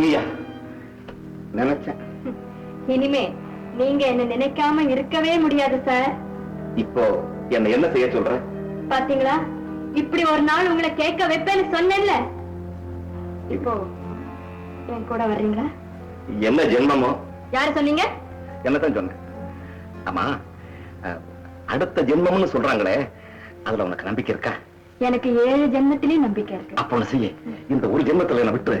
நீயா? நினைச்சேன். இனிமே நீங்க என்ன நினைக்காம இருக்கவே முடியாது சார். இப்போ என்ன என்ன செய்ய சொல்ற? பாத்தீங்களா? இப்படி ஒரு நாள் உங்களை கேட்க வைப்பேன்னு சொன்னேன்ல. இப்போ என் கூட வர்றீங்களா? என்ன ஜென்மமோ? யாரு சொன்னீங்க? என்னதான் சொன்னேன் ஆமா அடுத்த ஜென்மம்னு சொல்றாங்களே அதுல உனக்கு நம்பிக்கை இருக்கா? எனக்கு ஏழு ஜென்மத்திலயும் நம்பிக்கை இருக்கு. அப்ப செய்ய. இந்த ஒரு ஜென்மத்துல என்ன விட்டு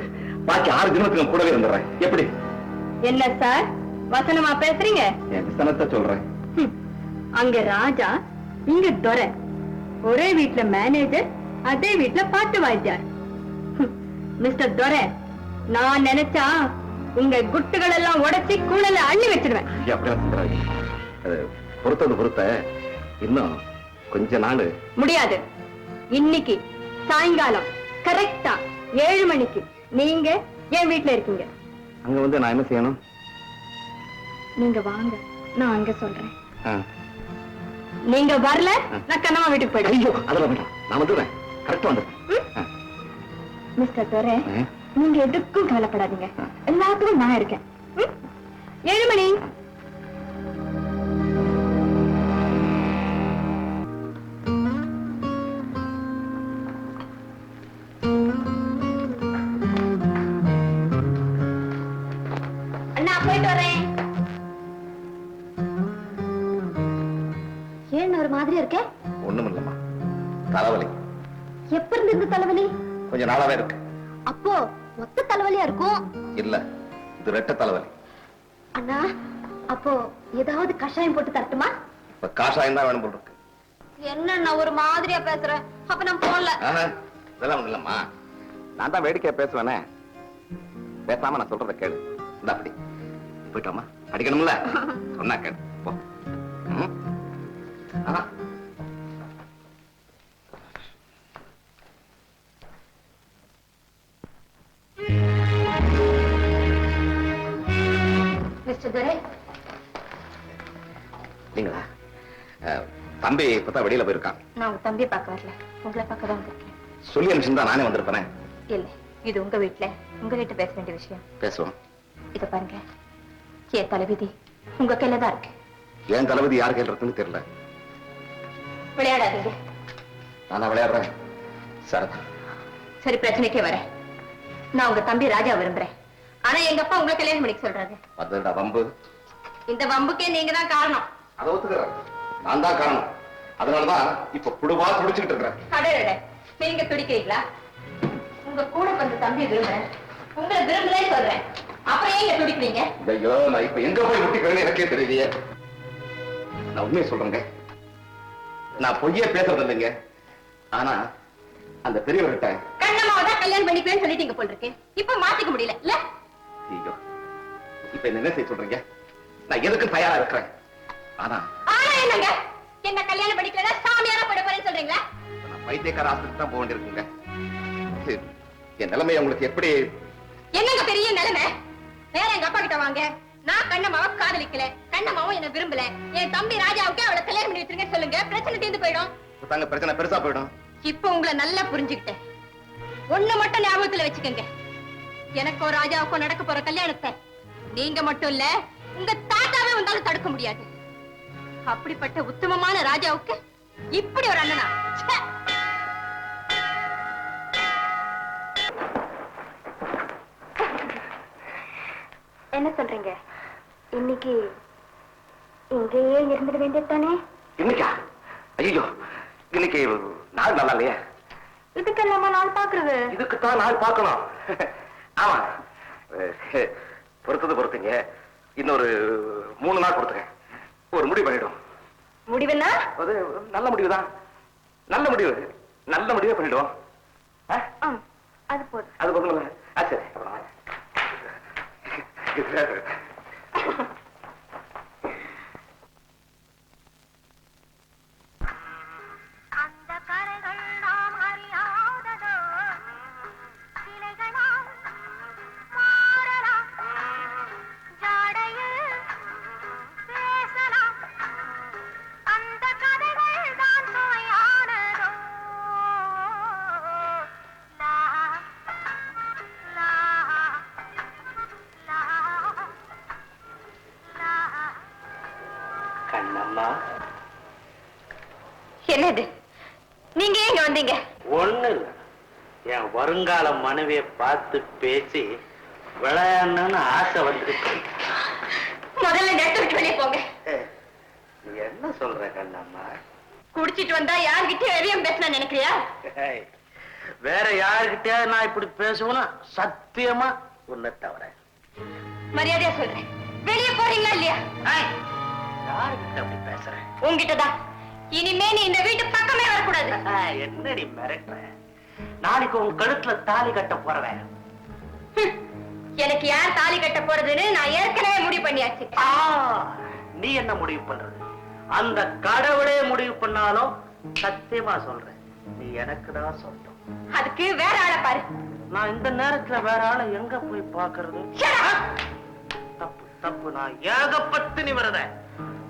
பாக்கி ஆறு ஜென்மத்துக்கு நான் கூடவே இருந்துடுறேன். எப்படி? என்ன சார்? வசனமா பேசுறீங்க? என் விசனத்தை சொல்றேன். அங்க ராஜா இங்க துரை. ஒரே வீட்ல மேனேஜர் அதே வீட்ல பாட்டு வாத்தியார் ஹம். மிஸ்டர் துரை நான் நினைச்சா உங்க குட்டுகள் எல்லாம் உடைச்சி கூடல அள்ளி. அது பொறுத்தது பொறுத்த இன்னும் கொஞ்ச நாள். முடியாது. இன்னைக்கு சாயங்காலம் கரெக்டா ஏழு மணிக்கு நீங்க என் வீட்ல இருக்கீங்க. அங்க வந்து நான் என்ன செய்யணும்? நீங்க வாங்க நான் அங்க சொல்றேன். நீங்க வரல நான் கண்ணம்மா வீட்டுக்கு போயிடுவேன். ஐயோ அதெல்லாம் வேண்டாம். நான் வந்துடுறேன். கரெக்டா வந்துடுறேன். மிஸ்டர் துரை. நீங்க எதுக்கும் கவலைப்படாதீங்க. எல்லாத்துக்கும் நான் இருக்கேன்? ஏழு மணி கொஞ்ச நாளாவே இருக்கு. அப்போ மொத்த தலைவலியா இருக்கும்? இல்ல இது ரெட்ட தலைவலி. அண்ணா அப்போ ஏதாவது கஷாயம் போட்டு தரட்டுமா? இப்ப காஷாயம் தான் வேணும் போல் இருக்கு. என்ன ஒரு மாதிரியா பேசுற? அப்ப நான் ஆஹா, இதெல்லாம் ஒண்ணும் இல்லம்மா. நான் தான் வேடிக்கையா பேசுவேனே. பேசாம நான் சொல்றத கேளு. இந்த அப்படி. போயிட்டோமா அடிக்கணும்ல? சொன்னா கேளு. போ. ம்? இப்பதான் வெளியில போயிருக்கான். நான் உங்க தம்பியை பார்க்க வரல. உங்களை பார்க்க தான் வந்திருக்கேன். சொல்லி அனுப்பிச்சிருந்தா நானே வந்திருப்பேனே? இல்ல. இது உங்க வீட்ல. உங்க கிட்ட பேச வேண்டிய விஷயம். பேசுவோம். இத பாருங்க. என் தலைவிதி உங்க கையில தான் இருக்கு. ஏன் தளபதி யார் கையில் இருக்குன்னு தெரியல. விளையாடாதீங்க. நான் விளையாடுறேன். சரதா. சரி பிரச்சனைக்கே வரேன். நான் உங்க தம்பி ராஜா விரும்புறேன். ஆனா எங்க அப்பா உங்களை கல்யாணம் பண்ணிக்க சொல்றாரு. அதுடா வம்பு. இந்த வம்புக்கே நீங்க தான் காரணம். அதை ஒத்துக்கிறேன். நான் தான் காரணம். அதனாலதான் இப்ப குடுவா துடிச்சுக்கிட்டு இருக்கிறேன். நீங்க துடிக்கிறீங்களா? உங்க கூட பிறந்த தம்பி விரும்புறேன். உங்களை விரும்புறேன்னு சொல்றேன். அப்புறம் ஏங்க துடிக்கிறீங்க? ஐயோ நான் இப்ப எங்க போய் முட்டிக்கிறேன்னு எனக்கே தெரியலையே. நான் உண்மையை சொல்றேங்க. நான் பொய்யே பேசுறது இல்லைங்க. ஆனா அந்த பெரியவர்கிட்ட கண்ணம்மாவை தான் கல்யாணம் பண்ணிக்குவேன்னு சொல்லிட்டீங்க போல் இருக்கு இப்ப மாத்திக்க முடியல. இல்ல? ஐயோ இப்ப என்ன செய்ய சொல்றீங்க? நான் எதுக்கும் தயாரா இருக்கிறேன். ஆனா ஆனா என்னங்க? என்ன கல்யாணம் பண்ணிக்கலன்னா சாமியாரா போட போறேன்னு சொல்றீங்களா? நான் பைத்தியக்கார ஆஸ்பத்திரி தான் போக வேண்டியிருக்குங்க. என் நிலைமை உங்களுக்கு எப்படி என்னங்க பெரிய நிலைமை? வேற எங்க அப்பா கிட்ட வாங்க. நான் கண்ணம்மாவை காதலிக்கல. கண்ணம்மாவும் என்ன விரும்பல. என் தம்பி ராஜாவுக்கு அவளை கல்யாணம் பண்ணி வச்சிருங்க சொல்லுங்க. பிரச்சனை தீர்ந்து போயிடும். தாங்க பிரச்சனை பெருசா போயிடும். இப்ப உங்களை நல்லா புரிஞ்சுக்கிட்டேன். ஒண்ணு மட்டும் ஞாபகத்துல வச்சுக்கோங்க. எனக்கும் ராஜாவுக்கும் நடக்க போற கல்யாணத்தை. நீங்க மட்டும் இல்ல உங்க தாத்தாவே வந்தாலும் தடுக்க முடியாது. அப்படிப்பட்ட உத்தமமான ராஜாவுக்கு இப்படி ஒரு அண்ணனா! என்ன சொல்றீங்க? இன்னைக்கு இங்கேயே இருந்துட வேண்டியதானே இன்னைக்கா? ஐயோ இன்னைக்கு நாள் நல்லா இல்லையே. இதுக்கெல்லாமா நாள் பாக்குறது இதுக்குத்தான் நாள் பார்க்கணும். ஆமா பொறுத்தது பொறுத்துங்க. இன்னொரு மூணு நாள் கொடுத்துங்க ஒரு முடிவு பண்ணிடும் முடிவுன்னா? அது நல்ல முடிவுதான். நல்ல முடிவு. நல்ல முடிவே பண்ணிடுவோம். அது போதும். அது ஆ சரி. வருங்கால மனைவியை பார்த்து பேசி விளையாடணும்னு ஆசை வந்துருக்கு. முதல்ல நெட்டு விட்டு வெளியே போங்க. என்ன சொல்ற கண்ணம்மா? குடிச்சிட்டு வந்தா யார்கிட்டயும் எதையும் பேசினா நினைக்கிறியா? வேற யாருக்கிட்டயாவது நான் இப்படி பேசுவேனா சத்தியமா உன்னை தவிர. மரியாதையா சொல்றேன். வெளியே போறீங்களா இல்லையா? யாருக்கிட்ட அப்படி பேசுறேன் உங்ககிட்டதான் இனிமே நீ இந்த வீட்டு பக்கமே வரக்கூடாது. என்னடி மிரட்டுற? நாளைக்கு உன் கழுத்துல தாலி கட்ட போறவன். எனக்கு யார் தாலி கட்ட போறதுன்னு நான் ஏற்கனவே முடிவு பண்ணியாச்சு. ஆ, நீ என்ன முடிவு பண்றது? அந்த கடவுளே முடிவு பண்ணாலும் சத்தியமா சொல்றேன். நீ எனக்கு தான் சொந்தம். அதுக்கு வேற ஆளை பாரு. நான் இந்த நேரத்துல வேற ஆளை எங்க போய் பாக்குறது. தப்பு தப்பு. நான் ஏகப்பத்து நிமிரத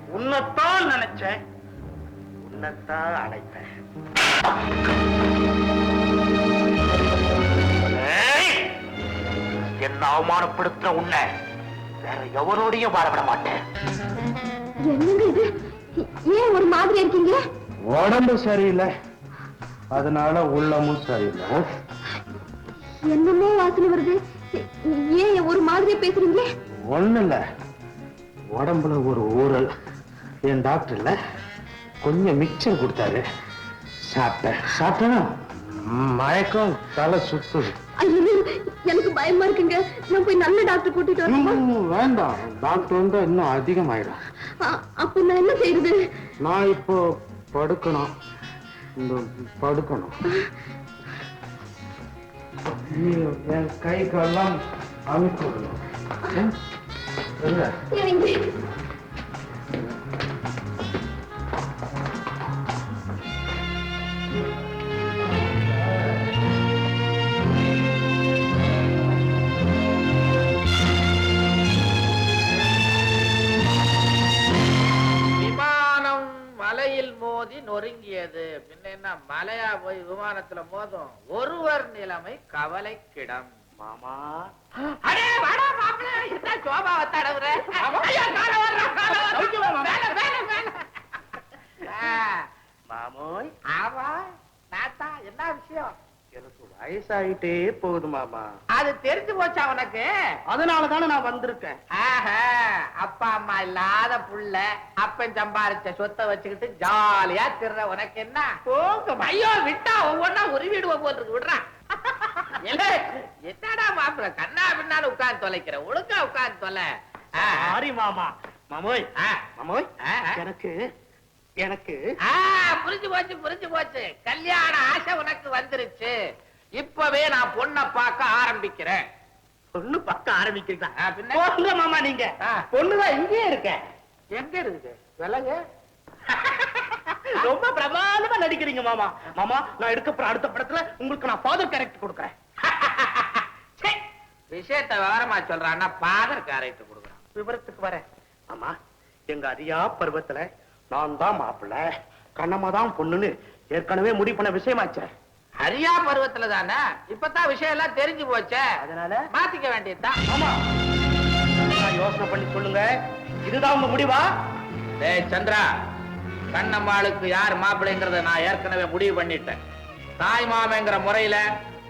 உன்னைத்தான் நினைச்சேன். உன்னைத்தான் அழைப்பேன் என்ன அவமானப்படுத்துற உன்னை? வேற எவரோடையும் வாழவிட மாட்டேன். என்னங்க இது? ஏன் ஒரு மாதிரி இருக்கீங்க? உடம்பு சரியில்லை. அதனால உள்ளமும் சரியில்லை. என்னமோ வாசனை வருது. ஏன் ஒரு மாதிரி பேசுறீங்க? ஒண்ணு இல்ல உடம்புல ஒரு ஊரல் என் டாக்டர் இல்ல கொஞ்சம் மிக்சர் கொடுத்தாரு. சாப்பிட்டேன். சாப்பிட்டேன்? மயக்கம் தலை சுத்துது. எனக்கு பயமா இருக்குங்க. நான் போய் நல்ல டாக்டர் கூட்டிட்டு ம், வேண்டாம். டாக்டர் வந்து இன்னும் அதிகமாயிடும். அப்ப நான் என்ன செய்யறது நான் இப்போ படுக்கணும். இந்த படுக்கணும். என் கை கால்லாம் அமுக்கி நொறுங்கியது பின்ன என்ன மலையா போய் விமானத்துல மோதும். ஒருவர் நிலைமை கவலைக்கிடம். மாமா. அடே வாடா மாப்பிள. என்ன சோபாவை தடவுற ஐயா, காலை வர்றா, காலை வர்றா. மேல, மேல, மேல. மாமோய். ஆமா. நாத்தா என்ன விஷயம்? எனக்கு வயசாயிட்டே போகுது மாமா. அது தெரிஞ்சு போச்சா உனக்கு? அதனால தானே நான் வந்திருக்கேன். ஆஹா, அப்பா அம்மா இல்லாத புள்ள அப்பன் சம்பாரிச்ச சொத்தை வச்சுக்கிட்டு ஜாலியா திர்ற உனக்கு என்ன? போங்க ஐயோ விட்டா ஒவ்வொன்னா உருவிடுவோம் போல் இருக்கு விடுறான் என்னடா மாப்பிள கண்ணா பின்னால உட்கார்ந்து தொலைக்கிற? ஒழுங்கா உட்கார்ந்து தொலை. மாமா. மாமோய். மாமோய். எனக்கு எனக்கு புரிஞ்சு போச்சு புரிஞ்சு போச்சு. கல்யாண ஆசை உனக்கு வந்துருச்சு. இப்பவே நான் பொண்ணை பார்க்க ஆரம்பிக்கிறேன். பொண்ணு பக்க ஆரம்பிக்கிறீங்களா? மாமா நீங்க. பொண்ணுதான் இங்கேயே இருக்க. எங்க இருக்குது? விலங்கு? ரொம்ப பிரமாதமா நடிக்கிறீங்க மாமா. மாமா நான் எடுக்க அடுத்த படத்துல உங்களுக்கு நான் ஃபாதர் கேரக்டர் கொடுக்குறேன். விஷயத்தை விவரமா சொல்றான்னா பாதர் கேரக்டர் கொடுக்குறான். விவரத்துக்கு வரேன். ஆமா எங்க அரியா பருவத்துல நான் தான் மாப்பிள்ள. கண்ணம்மா தான் பொண்ணுன்னு ஏற்கனவே முடிவு பண்ண விஷயமாச்சே. ஹரியா பருவத்துல தானே? இப்பதான் விஷயம் எல்லாம் தெரிஞ்சு போச்சே. அதனால? மாத்திக்க வேண்டியதுதான் ஆமா. யோசனை பண்ணி சொல்லுங்க. இதுதான் உங்க முடிவா? டேய் சந்திரா. கண்ணம்மாளுக்கு யார் மாப்பிள்ளைங்கிறத நான் ஏற்கனவே முடிவு பண்ணிட்டேன். தாய் மாமங்கிற முறையில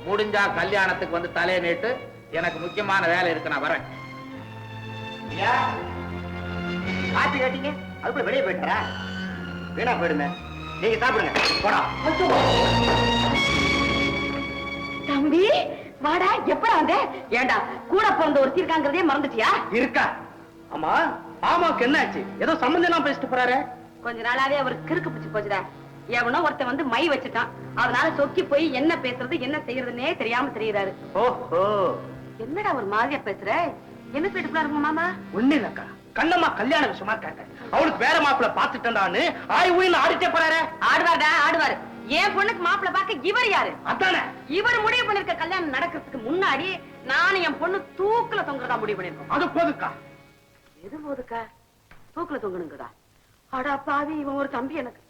முடிஞ்சா கல்யாணத்துக்கு வந்து தலையை நீட்டு. எனக்கு முக்கியமான வேலை இருக்கு நான் வரேன். காத்து கேட்டீங்க? அதுக்குள்ள வெளியே போயிட்டாரா? வீணா போயிடுங்க நீங்க சாப்பிடுங்க. போடா. தம்பி வாடா. எப்படா வந்த? ஏண்டா கூட பிறந்த ஒருத்தி இருக்காங்கிறதே மறந்துட்டியா? இருக்கா. ஆமா ஆமாக்கு என்னாச்சு? ஏதோ சம்பந்தம் பேசிட்டு போறாரு. கொஞ்ச நாளாவே அவருக்கு கிறுக்கு பிடிச்சு போச்சுடா. எவனோ ஒருத்தன் வந்து மை வச்சுட்டான். அதனால சொக்கி போய் என்ன பேசுறது என்ன செய்யறதுன்னே தெரியாம தெரியுறாரு. ஓஹோ. என்னடா ஒரு மாதிரியா பேசுற? என்ன பேட்டுக்குள்ள இருங்க மாமா? ஒண்ணு இல்லக்கா கண்ணம்மா கல்யாண விஷயமா கேட்டேன் அவளுக்கு வேற மாப்பிள்ள பாத்துட்டேன்டான்னு ஆய் ஊயில ஆடிட்டே போறாரு. ஆடுவாருடா ஆடுவாரு. என் பொண்ணுக்கு மாப்பிள்ள பார்க்க இவர் யாரு? அதானே. இவர் முடிவு பண்ணிருக்க கல்யாணம் நடக்கிறதுக்கு முன்னாடி நானும் என் பொண்ணு தூக்குல தொங்குறதா முடிவு பண்ணிருக்கோம் அது போதுக்கா. எது போதுக்கா? தூக்குல தொங்கணுங்கடா அடா பாவி இவன் ஒரு தம்பி எனக்கு.